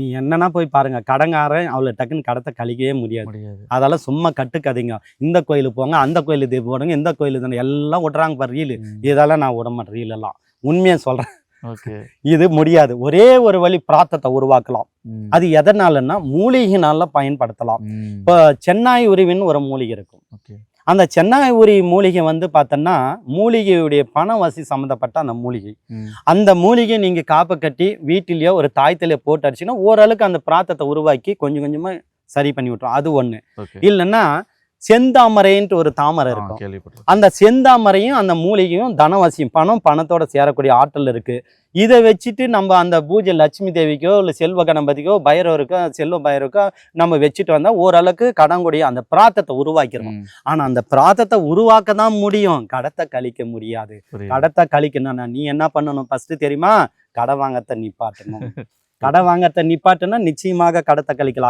நீ என்னன்னா போய் பாருங்க கடங்காரன் அவளை டக்குன்னு கடத்தை கழிக்கவே முடியாது. அதெல்லாம் சும்மா கட்டுக்கதைங்க. இந்த கோயிலுக்கு போங்க அந்த கோயிலுக்கு இது போடுங்க இந்த தானே. எல்லாம் விட்றாங்க பாரு ரீலு. இதெல்லாம் நான் விட மாட்டேன் ரீல் எல்லாம். உண்மையா சொல்றேன். இது முடியாது. ஒரே ஒரு வழி பிராத்தத்தை உருவாக்கலாம். அது எதனாலன்னா மூலிகைனால பயன்படுத்தலாம். இப்போ சென்னாய் உருவின்னு ஒரு மூலிகை இருக்கும். ஓகே. அந்த சென்னாய் உரி மூலிகை வந்து பார்த்தோன்னா மூலிகையுடைய பணவசி சம்மந்தப்பட்ட அந்த மூலிகை. அந்த மூலிகை நீங்கள் காப்பை கட்டி வீட்டிலேயோ ஒரு தாய்த்தலையோ போட்டு அடிச்சிங்கன்னா ஓரளவுக்கு அந்த பிராத்தத்தை உருவாக்கி கொஞ்சம் கொஞ்சமாக சரி பண்ணி விட்டுரும். அது ஒன்று இல்லைன்னா செந்தாமரைன்ட்டு ஒரு தாமரை இருக்கும். அந்த செந்தாமரையும் அந்த மூலிகையும் தனவசியம் பணம் பணத்தோட சேரக்கூடிய ஆற்றல் இருக்கு. இதை வச்சுட்டு நம்ம அந்த பூஜை லட்சுமி தேவிக்கோ இல்லை செல்வ கணபதிக்கோ பைரவருக்கோ செல்வ பைரவருக்கோ நம்ம வச்சுட்டு வந்தால் ஓரளவுக்கு கடங்குடைய அந்த பிராத்தத்தை உருவாக்கிடணும். ஆனால் அந்த பிராத்தத்தை உருவாக்க தான் முடியும். கடத்தை கழிக்க முடியாது. கடத்தை கழிக்கணும்னா நீ என்ன பண்ணணும் ஃபர்ஸ்ட் தெரியுமா? கடை வாங்கத்தை நிப்பாட்டணும். கடை வாங்கத்தை நிப்பாட்டுனா நிச்சயமாக கடத்தை கழிக்கலாம்.